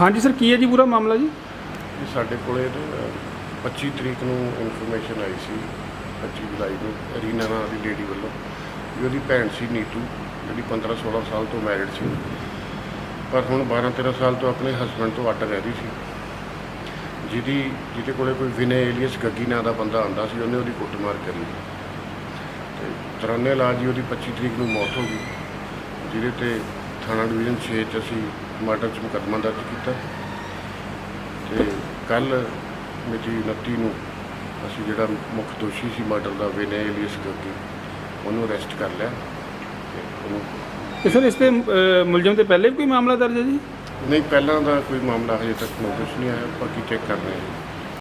ਹਾਂਜੀ ਸਰ, ਕੀ ਹੈ ਜੀ ਪੂਰਾ ਮਾਮਲਾ ਜੀ? ਇਹ ਸਾਡੇ ਕੋਲੇ ਨਾ 25 ਤਰੀਕ ਨੂੰ ਇਨਫੋਰਮੇਸ਼ਨ ਆਈ ਸੀ 25 ਜੁਲਾਈ ਨੂੰ, ਰੀਨਾ ਨਾਂ ਦੀ ਲੇਡੀ ਵੱਲੋਂ, ਵੀ ਉਹਦੀ ਭੈਣ ਸੀ ਨੀਤੂ, ਜਿਹੜੀ 15 16 ਸਾਲ ਤੋਂ ਮੈਰਿਡ ਸੀ। ਪਰ ਹੁਣ 12 13 ਸਾਲ ਤੋਂ ਆਪਣੇ ਹਸਬੰਡ ਤੋਂ ਅੱਡ ਰਹਿ ਰਹੀ ਸੀ। ਜਿਹਦੀ, ਜਿਹਦੇ ਕੋਲੇ ਕੋਈ ਵਿਨੇ ਏਲੀਅਸ ਗੱਗੀ ਨਾਂ ਦਾ ਬੰਦਾ ਆਂਦਾ ਸੀ, ਉਹਨੇ ਉਹਦੀ ਕੁੱਟਮਾਰ ਕਰੀ। ਤੇ ਤਰਾਨੇ ਇਲਾਜ ਜੀ ਉਹਦੀ 25 ਤਰੀਕ ਨੂੰ ਮੌਤ ਹੋ ਗਈ। ਜਿਹਦੇ ਤੇ ਥਾਣਾ ਡਿਵੀਜ਼ਨ 6 ਚ ਅਸੀਂ ਮਰਡਰ ਚ ਮੁਕੱਦਮਾ ਦਰਜ ਕੀਤਾ ਤੇ ਕੱਲ ਮਿਤੀ 29 ਨੂੰ ਅਸੀਂ ਜਿਹੜਾ ਮੁੱਖ ਦੋਸ਼ੀ ਸੀ ਮਰਡਰ ਦਾ ਵਿਨੇ ਏਲੀਅਸ ਗੱਗੀ ਉਹਨੂੰ ਅਰੈਸਟ ਕਰ ਲਿਆ ਤੇ ਉਹਨੂੰ ਤੇ ਸਰ ਇਸ ਤੇ ਮੁਲਜ਼ਮ ਤੇ ਪਹਿਲੇ ਵੀ ਕੋਈ ਮਾਮਲਾ ਦਰਜ ਹੈ ਜੀ? ਨਹੀਂ ਪਹਿਲਾਂ ਦਾ ਕੋਈ ਮਾਮਲਾ ਹਜੇ ਤੱਕ ਨੋਟਿਸ ਨਹੀਂ ਆਇਆ ਬਾਕੀ ਚੈੱਕ ਕਰ ਰਹੇ ਹਾਂ।